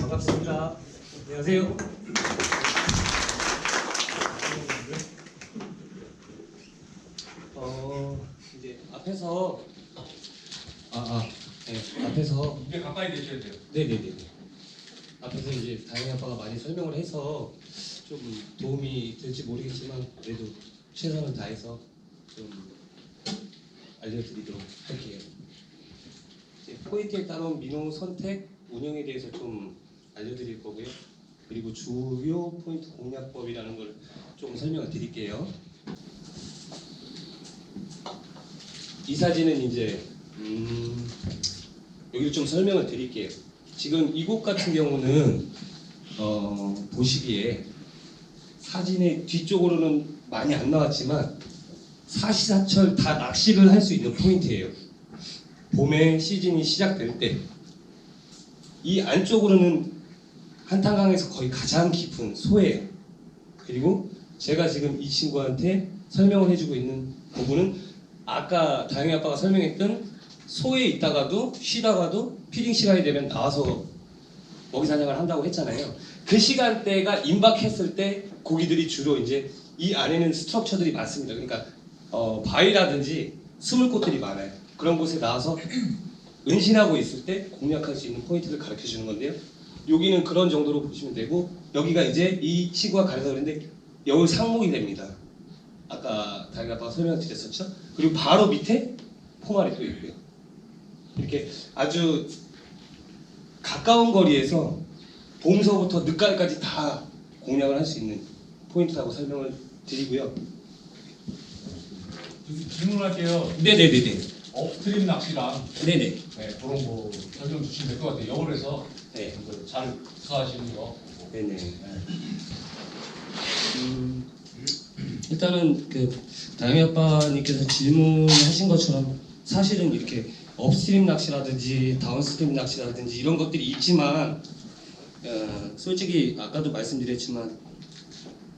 반갑습니다. 안녕하세요. 어 이제 앞에서 아아 네, 앞에서 이게 가까이 대셔야 돼요. 네네네. 앞에서 이제 다영이 아빠가 많이 설명을 해서 좀 도움이 될지 모르겠지만 그래도 최선을 다해서 좀 알려드리도록 할게요. 포인트에 따른 민호 선택 운영에 대해서 좀 알려드릴 거고요. 그리고 주요 포인트 공략법이라는 걸좀 설명을 드릴게요. 이 사진은 이제 음, 여기를 좀 설명을 드릴게요. 지금 이곳 같은 경우는 어, 보시기에 사진의 뒤쪽으로는 많이 안 나왔지만 사시사철 다 낚시를 할 수 있는 포인트예요. 봄에 시즌이 시작될 때 이 안쪽으로는 한탄강에서 거의 가장 깊은 소예요. 그리고 제가 지금 이 친구한테 설명을 해주고 있는 부분은 아까 다영이 아빠가 설명했던 소에 있다가도 쉬다가도 피딩 시간이 되면 나와서 먹이 사냥을 한다고 했잖아요. 그 시간대가 임박했을 때 고기들이 주로 이제 이 안에는 스트럭처들이 많습니다. 그러니까 어, 바위라든지 스물 곳들이 많아요. 그런 곳에 나와서 은신하고 있을 때 공략할 수 있는 포인트를 가르쳐 주는 건데요. 여기는 그런 정도로 보시면 되고 여기가 이제 이 친구가 가르쳐 그랬는데 여기 상목이 됩니다. 아까 다영이 아빠가 설명 드렸었죠. 그리고 바로 밑에 포말이 또 있고요. 이렇게 아주 가까운 거리에서 봄서부터 늦가을까지 다 공략을 할 수 있는 포인트라고 설명을 드리고요. 좀 질문할게요. 네네네네. 업스트림 낚시랑 네네. 네, 그런 거 설명 주시면 될 것 같아요. 영어로 해서 네. 좀잘 구사하시는 거. 네네. 음, 일단은 그 다영이 아빠님께서 질문하신 것처럼 사실은 이렇게 업스트림 낚시라든지 다운스트림 낚시라든지 이런 것들이 있지만 어, 솔직히 아까도 말씀드렸지만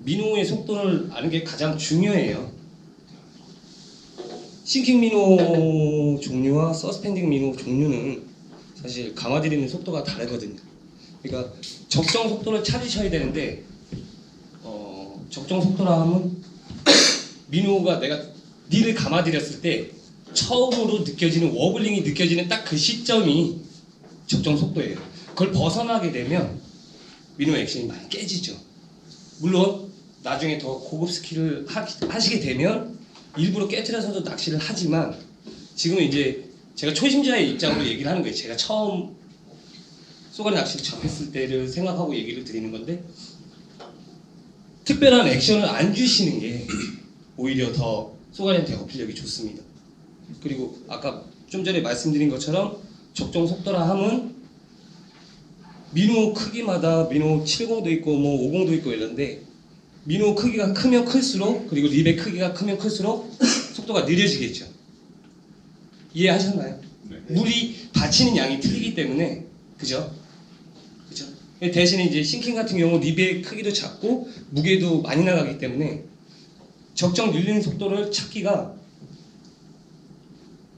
민호의 속도를 아는 게 가장 중요해요. 싱킹 민호 종류와 서스펜딩 민호 종류는 사실 감아들이는 속도가 다르거든요. 그러니까 적정 속도를 찾으셔야 되는데 어, 적정 속도라 하면 민호가 내가 니를 감아들였을 때 처음으로 느껴지는 워블링이 느껴지는 딱 그 시점이 적정 속도예요. 그걸 벗어나게 되면 민호 액션이 많이 깨지죠. 물론 나중에 더 고급 스킬을 하, 하시게 되면 일부러 깨트려서도 낚시를 하지만 지금은 이제 제가 초심자의 입장으로 얘기를 하는 거예요. 제가 처음 쏘가리 낚시를 접했을 때를 생각하고 얘기를 드리는 건데 특별한 액션을 안 주시는 게 오히려 더 쏘가리한테 어필력이 좋습니다. 그리고 아까 좀 전에 말씀드린 것처럼 적정 속도라 함은 민호 크기마다 민호 70도 있고 뭐 50도 있고 이런데 민호 크기가 크면 클수록 그리고 립의 크기가 크면 클수록 속도가 느려지겠죠. 이해하셨나요? 물이 받치는 양이 틀리기 때문에 그죠? 그죠? 대신에 이제 싱킹 같은 경우 립의 크기도 작고 무게도 많이 나가기 때문에 적정 밀리는 속도를 찾기가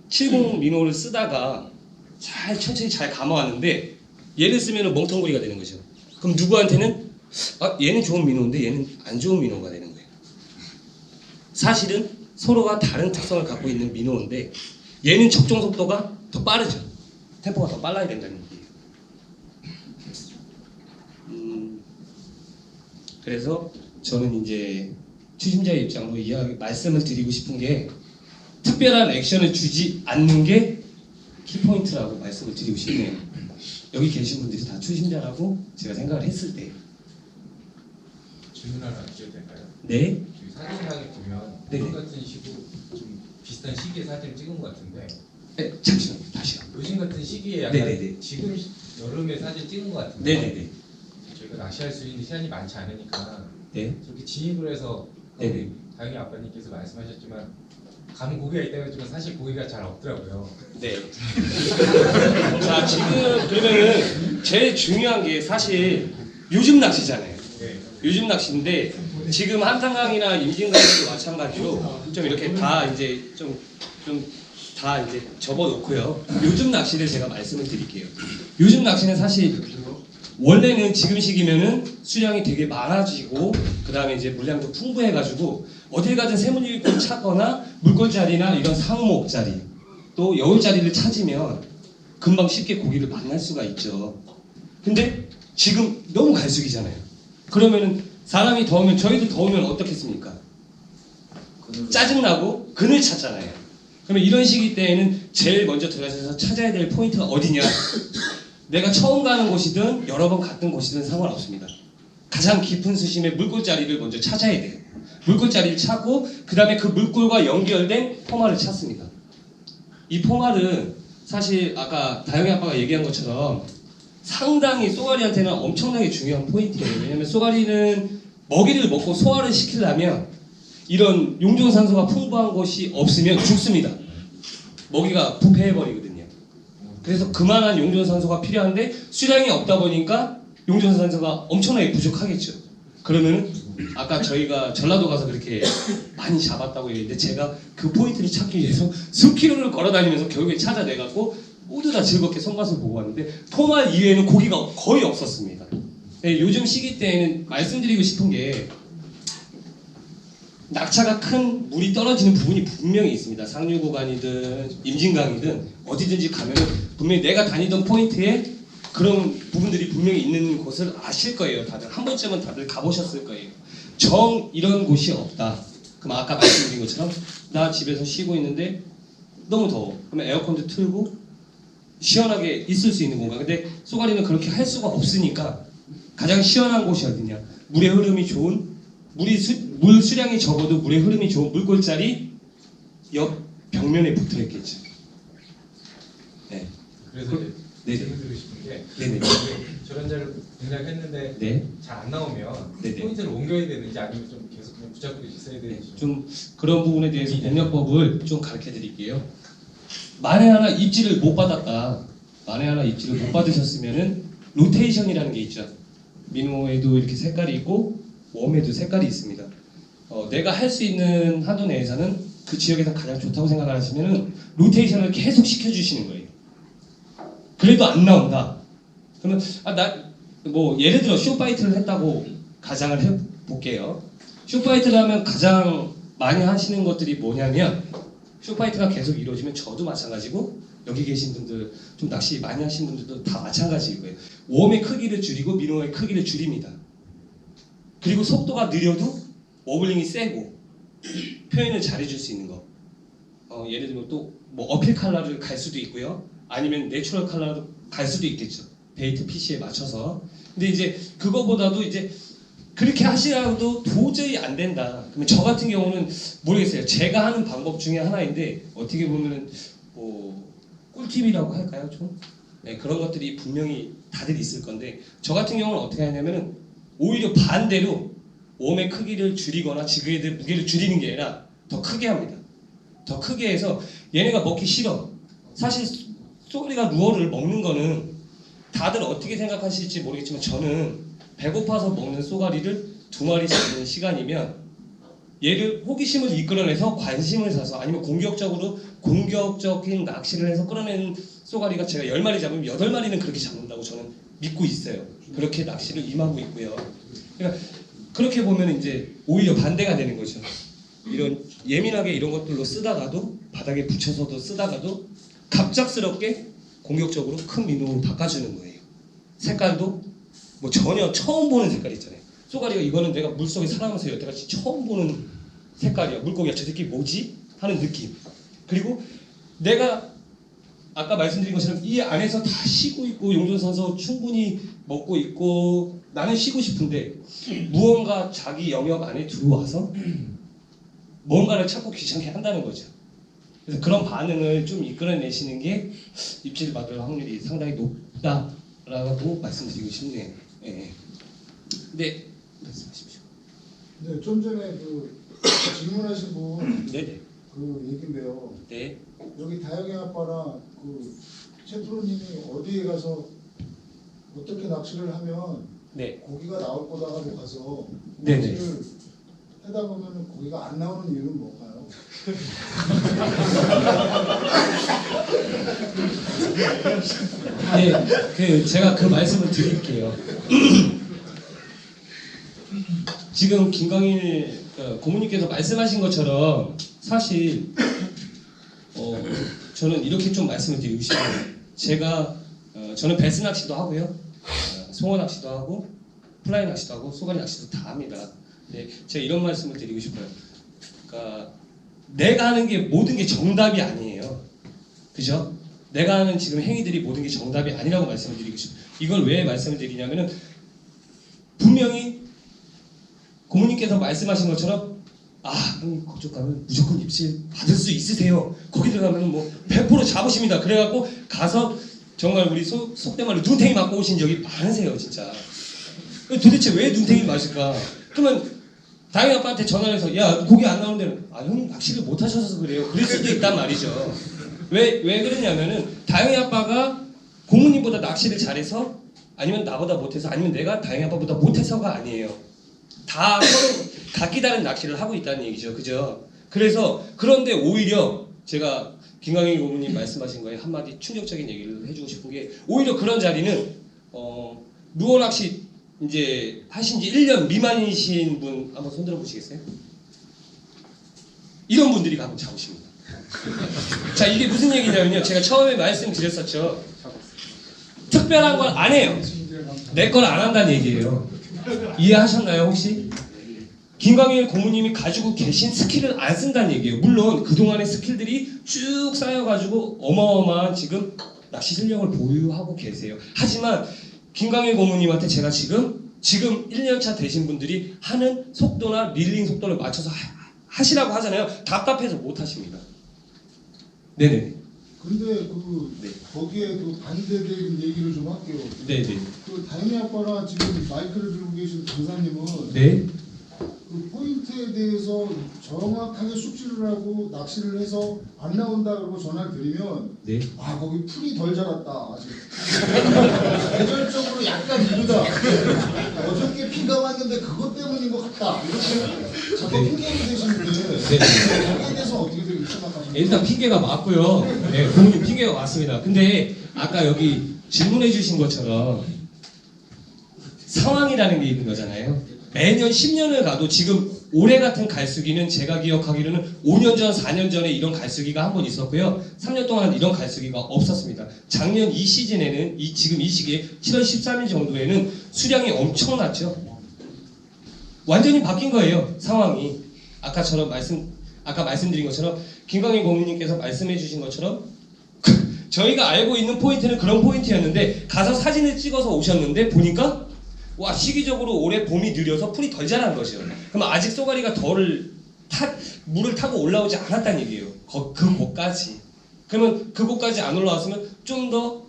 70 민호를 쓰다가 잘 천천히 잘 감아왔는데 얘를 쓰면 멍텅구리가 되는 거죠. 그럼 누구한테는 아 얘는 좋은 민호인데 얘는 안 좋은 민호가 되는 거예요. 사실은 서로가 다른 특성을 갖고 있는 민호인데 얘는 적정 속도가 더 빠르죠. 템포가 더 빨라야 된다는 얘기예요. 음, 그래서 저는 이제 추심자의 입장으로 이야기 말씀을 드리고 싶은 게 특별한 액션을 주지 않는 게 키포인트라고 말씀을 드리고 싶네요. 여기 계신 분들이 다 추심자라고 제가 생각을 했을 때, 질문 하나 드려도 될까요? 네, 저희 사진상에 보면 네네. 요즘 같은 시구 좀 비슷한 시기에 사진을 찍은 것 같은데 네 잠시만요, 다시요. 요즘 같은 시기에 약간 네네네. 지금 여름에 사진 찍은 것 같은데 네, 네, 네, 저희가 낚시할 수 있는 시간이 많지 않으니까 네, 저렇게 진입을 해서 네네. 다영이 아빠님께서 말씀하셨지만 간 고기가 있다고 했지만 사실 고기가 잘 없더라고요. 네. 자 지금 그러면은 제일 중요한 게 사실 요즘 낚시잖아요. 네. 요즘 낚시인데 지금 한탄강이나 임진강에도 마찬가지로 좀 이렇게 다 이제 좀 좀 다 이제 접어놓고요. 요즘 낚시를 제가 말씀을 드릴게요. 요즘 낚시는 사실 원래는 지금 시기면은 수량이 되게 많아지고 그 다음에 이제 물량도 풍부해가지고 어딜 가든 새물일꾼 찾거나 물골자리나 이런 상목자리 또 여울 자리를 찾으면 금방 쉽게 고기를 만날 수가 있죠. 근데 지금 너무 갈수기잖아요. 그러면은 사람이 더우면 저희도 더우면 어떻겠습니까? 짜증나고 그늘 찾잖아요. 그러면 이런 시기 때에는 제일 먼저 들어가서 찾아야 될 포인트가 어디냐? 내가 처음 가는 곳이든 여러 번 갔던 곳이든 상관없습니다. 가장 깊은 수심의 물골자리를 먼저 찾아야 돼요. 물골자리를 찾고 그 다음에 그 물골과 연결된 포마를 찾습니다. 이 포마는 사실 아까 다영이 아빠가 얘기한 것처럼 상당히 쏘가리한테는 엄청나게 중요한 포인트예요. 왜냐면 쏘가리는 먹이를 먹고 소화를 시키려면 이런 용존산소가 풍부한 곳이 없으면 죽습니다. 먹이가 부패해버리거든요. 그래서 그만한 용존산소가 필요한데 수량이 없다 보니까 용존산소가 엄청나게 부족하겠죠. 그러면 아까 저희가 전라도 가서 그렇게 많이 잡았다고 얘기했는데 제가 그 포인트를 찾기 위해서 수킬로를 걸어다니면서 결국에 찾아내갖고 모두 다 즐겁게 손맛을 보고 왔는데 토말 이외에는 고기가 거의 없었습니다. 네, 요즘 시기 때에는 말씀드리고 싶은 게 낙차가 큰 물이 떨어지는 부분이 분명히 있습니다. 상류 구간이든 임진강이든 어디든지 가면은 분명히 내가 다니던 포인트에 그런 부분들이 분명히 있는 곳을 아실 거예요. 다들 한 번쯤은 다들 가보셨을 거예요. 정 이런 곳이 없다. 그럼 아까 말씀드린 것처럼 나 집에서 쉬고 있는데 너무 더워. 그러면 에어컨도 틀고 시원하게 있을 수 있는 공간. 근데 쏘가리는 그렇게 할 수가 없으니까 가장 시원한 곳이 어디냐? 물의 흐름이 좋은 물이 수, 물 수량이 적어도 물의 흐름이 좋은 물골자리 옆 벽면에 붙어 있겠죠. 네, 그래서 그- 이제 네네. 질문 드리고 싶은 게 네네, 저런 자를 굉장히 했는데 네. 잘 안 나오면 네네. 포인트를 옮겨야 되는지 아니면 좀 계속 그냥 붙잡고 있어야 네, 되는지 좀 그런 부분에 대해서 공략법을 좀 가르쳐 드릴게요. 만에 하나 입지를 못 받았다. 만에 하나 입지를 못 받으셨으면은 로테이션이라는 게 있죠. 민호에도 이렇게 색깔이 있고 웜에도 색깔이 있습니다. 어, 내가 할 수 있는 한도 내에서는 그 지역에서 가장 좋다고 생각하시면은 로테이션을 계속 시켜주시는 거예요. 그래도 안 나온다. 그러면 아 나 뭐 예를 들어 쇼파이트를 했다고 가정을 해 볼게요. 쇼파이트를 하면 가장 많이 하시는 것들이 뭐냐면 쇼파이트가 계속 이루어지면 저도 마찬가지고 여기 계신 분들 좀 낚시 많이 하신 분들도 다 마찬가지일 거예요. 웜의 크기를 줄이고 민호의 크기를 줄입니다. 그리고 속도가 느려도 워블링이 세고 표현을 잘해줄 수 있는 거. 어, 예를 들면 또 뭐 어필 컬러를 갈 수도 있고요. 아니면 내추럴 컬러로 갈 수도 있겠죠. 베이트 PC에 맞춰서. 근데 이제 그거보다도 이제 그렇게 하시라도 도저히 안 된다. 그러면 저 같은 경우는 모르겠어요. 제가 하는 방법 중에 하나인데 어떻게 보면은 뭐 꿀팁이라고 할까요, 좀? 네, 그런 것들이 분명히 다들 있을 건데 저 같은 경우는 어떻게 하냐면은 오히려 반대로 웜의 크기를 줄이거나 지그헤드 무게를 줄이는 게 아니라 더 크게 합니다. 더 크게 해서 얘네가 먹기 싫어. 사실 쏘리가 루어를 먹는 거는 다들 어떻게 생각하실지 모르겠지만 저는 배고파서 먹는 쏘가리를 두 마리 잡는 시간이면 얘를 호기심을 이끌어내서 관심을 사서 아니면 공격적으로 공격적인 낚시를 해서 끌어내는 쏘가리가 제가 열 마리 잡으면 여덟 마리는 그렇게 잡는다고 저는 믿고 있어요. 그렇게 낚시를 임하고 있고요. 그러니까 그렇게 보면 이제 오히려 반대가 되는 거죠. 이런 예민하게 이런 것들로 쓰다가도 바닥에 붙여서도 쓰다가도 갑작스럽게 공격적으로 큰 민호로 바꿔주는 거예요. 색깔도 뭐 전혀 처음 보는 색깔 있잖아요. 쏘가리가 이거는 내가 물속에 살아가면서 여태까지 처음 보는 색깔이야. 물고기야. 저 새끼 뭐지? 하는 느낌. 그리고 내가 아까 말씀드린 것처럼 이 안에서 다 쉬고 있고 용존산소 충분히 먹고 있고 나는 쉬고 싶은데 무언가 자기 영역 안에 들어와서 뭔가를 찾고 귀찮게 한다는 거죠. 그래서 그런 반응을 좀 이끌어내시는 게 입질을 받을 확률이 상당히 높다라고 말씀드리고 싶네요. 예. 네, 말씀하십시오. 네, 좀 전에 그 질문하신 분 네네. 그 얘긴데요. 네. 여기 다영이 아빠랑 그 최프로님이 어디에 가서 어떻게 낚시를 하면 네. 고기가 나올 거다 하고 가서 네네. 낚시를 하다 보면 고기가 안 나오는 이유는 뭔가요? 네, 그 제가 그 말씀을 드릴게요. 지금 김광일 어, 고모님께서 말씀하신 것처럼 사실 어, 저는 이렇게 좀 말씀을 드리고 싶어요. 제가 어, 저는 베스 낚시도 하고요, 어, 송어 낚시도 하고 플라이 낚시도 하고 소가리 낚시도 다 합니다. 네, 제가 이런 말씀을 드리고 싶어요. 그러니까 내가 하는 게 모든 게 정답이 아니에요. 그죠? 내가 하는 지금 행위들이 모든 게 정답이 아니라고 말씀을 드리고 싶어요. 이걸 왜 말씀을 드리냐면은 분명히 고모님께서 말씀하신 것처럼 아, 그쪽 가면 무조건 입실 받을 수 있으세요. 거기 들어가면 뭐 100% 잡으십니다. 그래갖고 가서 정말 우리 소, 속된 말로 눈탱이 맞고 오신 적이 많으세요, 진짜. 도대체 왜 눈탱이 맞을까? 그러면 다영이 아빠한테 전화해서 야 고기 안 나오는데 아 형님 낚시를 못 하셔서 그래요. 그럴 수도 있단 말이죠. 왜 왜 그러냐면은 다영이 아빠가 고모님보다 낚시를 잘해서 아니면 나보다 못해서 아니면 내가 다영이 아빠보다 못해서가 아니에요. 다 서로 각기 다른 낚시를 하고 있다는 얘기죠. 그죠? 그래서 그런데 오히려 제가 김광일 고모님 말씀하신 거에 한마디 충격적인 얘기를 해주고 싶은 게 오히려 그런 자리는 어 루어 낚시 이제 하신 지 1년 미만이신 분 한번 손들어 보시겠어요? 이런 분들이 가면 잡으십니다. 자 이게 무슨 얘기냐면요. 제가 처음에 말씀드렸었죠. 특별한 걸 안 해요. 내 걸 안 한다는 얘기예요. 이해하셨나요 혹시? 김광일 고모님이 가지고 계신 스킬을 안 쓴다는 얘기예요. 물론 그동안의 스킬들이 쭉 쌓여가지고 어마어마한 지금 낚시 실력을 보유하고 계세요. 하지만 김광일 고모님한테 제가 지금 지금 1년차 되신 분들이 하는 속도나 릴링 속도를 맞춰서 하, 하시라고 하잖아요. 답답해서 못 하십니다. 네네. 근데 그 네. 거기에 그 반대되는 얘기를 좀 할게요. 네네. 그 다현이 아빠나 지금 마이크를 들고 계신 강사님은 네. 그 포인트에 대해서 정확하게 숙지를 하고 낚시를 해서 안 나온다 그러고 전화를 드리면 네. 아 거기 풀이 덜 자랐다 아직 계절적으로 약간 이르다 어저께 비가 왔는데 그것 때문인 것 같다 이렇게 자꾸 네. 핑계를 대시는데 네. 거기에 대해서 어떻게 생각하십니까? 일단 핑계가 맞고요. 네, 고모님 핑계가 맞습니다. 근데 아까 여기 질문해 주신 것처럼 상황이라는 게 있는 거잖아요. 매년 10년을 가도 지금 올해 같은 갈수기는 제가 기억하기로는 5년 전, 4년 전에 이런 갈수기가 한 번 있었고요. 3년 동안 이런 갈수기가 없었습니다. 작년 이 시즌에는 이 지금 이 시기에 7월 13일 정도에는 수량이 엄청났죠. 완전히 바뀐 거예요. 상황이. 아까처럼 말씀 아까 말씀드린 것처럼 김광희 고모님께서 말씀해 주신 것처럼 저희가 알고 있는 포인트는 그런 포인트였는데 가서 사진을 찍어서 오셨는데 보니까 와 시기적으로 올해 봄이 느려서 풀이 덜 자란 것이요. 그럼 아직 쏘가리가 덜 타, 물을 타고 올라오지 않았다는 얘기예요. 거, 그 곳까지. 그러면 그 곳까지 안 올라왔으면 좀 더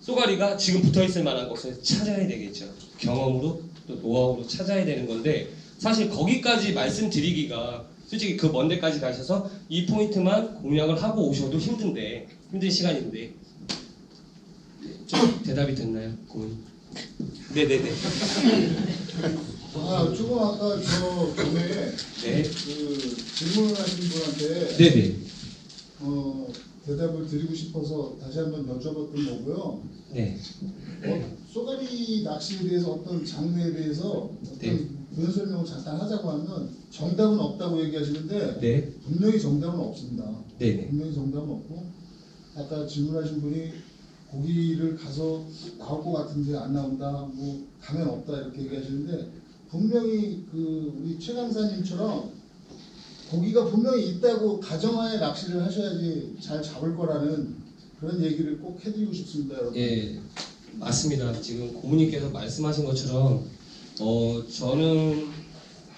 쏘가리가 지금 붙어 있을 만한 곳을 찾아야 되겠죠. 경험으로 또 노하우로 찾아야 되는 건데 사실 거기까지 말씀드리기가 솔직히 그 먼 데까지 가셔서 이 포인트만 공략을 하고 오셔도 힘든데 힘든 시간인데 좀 대답이 됐나요, 고문? 네네네. 아 조금 아까 저 전에 네. 그 질문을 하신 분한테 네네. 어, 대답을 드리고 싶어서 다시 한번 여쭤봤던 거고요. 네. 어, 쏘가리 낚시에 대해서 어떤 장르에 대해서 어떤 네. 부연 설명을 잠깐 하자고 하면 정답은 없다고 얘기하시는데 네. 분명히 정답은 없습니다. 네네. 분명히 정답은 없고 아까 질문하신 분이 고기를 가서 나올 것 같은데 안 나온다, 뭐 가면 없다 이렇게 얘기하시는데 분명히 그 우리 최 강사님처럼 고기가 분명히 있다고 가정하에 낚시를 하셔야지 잘 잡을 거라는 그런 얘기를 꼭 해드리고 싶습니다, 여러분. 예, 맞습니다. 지금 고모님께서 말씀하신 것처럼 어 저는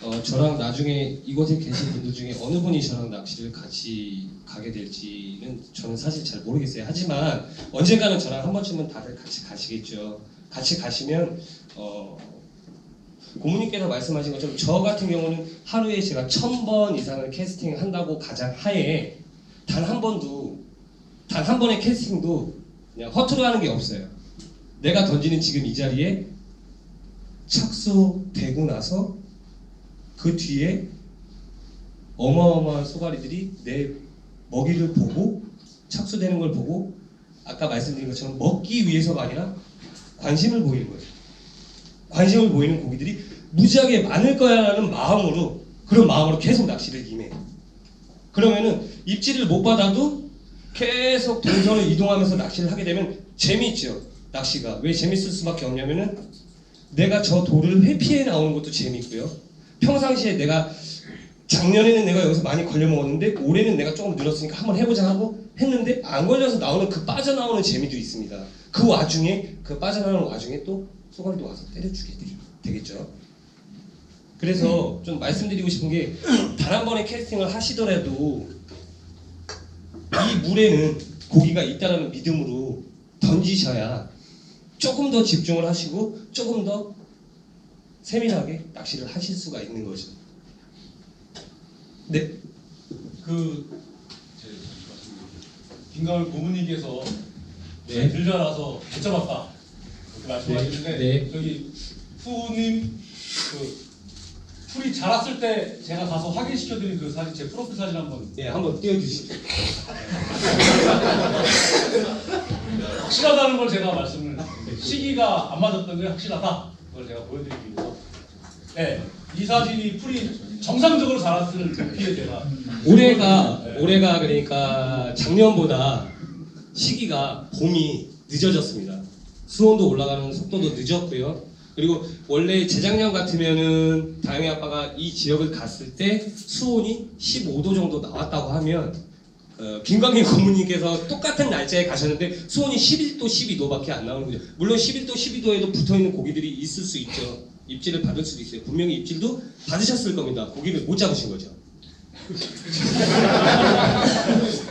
어 저랑 나중에 이곳에 계신 분들 중에 어느 분이 저랑 낚시를 같이 가게 될지는 저는 사실 잘 모르겠어요. 하지만 언젠가는 저랑 한 번쯤은 다들 같이 가시겠죠. 같이 가시면 어 고모님께서 말씀하신 것처럼 저 같은 경우는 하루에 제가 천 번 이상을 캐스팅 한다고 가장 하에 단 한 번도 단 한 번의 캐스팅도 그냥 허투루 하는 게 없어요. 내가 던지는 지금 이 자리에 착수되고 나서 그 뒤에 어마어마한 쏘가리들이 내 먹이를 보고 착수되는 걸 보고 아까 말씀드린 것처럼 먹기 위해서가 아니라 관심을 보이는 거예요. 관심을 보이는 고기들이 무지하게 많을 거야라는 마음으로 그런 마음으로 계속 낚시를 임해. 그러면은 입질을 못 받아도 계속 동선을 이동하면서 낚시를 하게 되면 재미있죠. 낚시가 왜 재밌을 수밖에 없냐면은 내가 저 돌을 회피해 나오는 것도 재밌고요. 평상시에 내가 작년에는 내가 여기서 많이 걸려 먹었는데 올해는 내가 조금 늘었으니까 한번 해보자 하고 했는데 안 걸려서 나오는 그 빠져나오는 재미도 있습니다. 그 와중에 그 빠져나오는 와중에 또 소갈도 와서 때려주게 되- 되겠죠. 그래서 좀 말씀드리고 싶은 게 단 한 번의 캐스팅을 하시더라도 이 물에는 고기가 있다라는 믿음으로 던지셔야 조금 더 집중을 하시고 조금 더 세밀하게 낚시를 하실 수가 있는 거죠. 네, 그 제, 김가을 고문님께서 네. 들려라서 못 잡았다 그렇게 말씀하시는데 네. 저기 후님 그 풀이 자랐을 때 제가 가서 확인시켜드린 그 사진 제 프로필 사진 한번 네 한번 띄워주시죠. 확실하다는 걸 제가 말씀을 시기가 안 맞았던 게 확실하다 그걸 제가 보여드리기 위해서 네 이 사진이 풀이 정상적으로 자랐을 높이에 제가 올해가 올해가 그러니까 작년보다 시기가 봄이 늦어졌습니다. 수온도 올라가는 속도도 늦었고요. 그리고 원래 재작년 같으면은 다영이 아빠가 이 지역을 갔을 때 수온이 15도 정도 나왔다고 하면 어, 김광희 고문님께서 똑같은 날짜에 가셨는데 수온이 11도, 12도밖에 안 나오는 거죠. 물론 11도, 12도에도 붙어 있는 고기들이 있을 수 있죠. 입질을 받을 수도 있어요. 분명히 입질도 받으셨을 겁니다. 고기를 못 잡으신 거죠.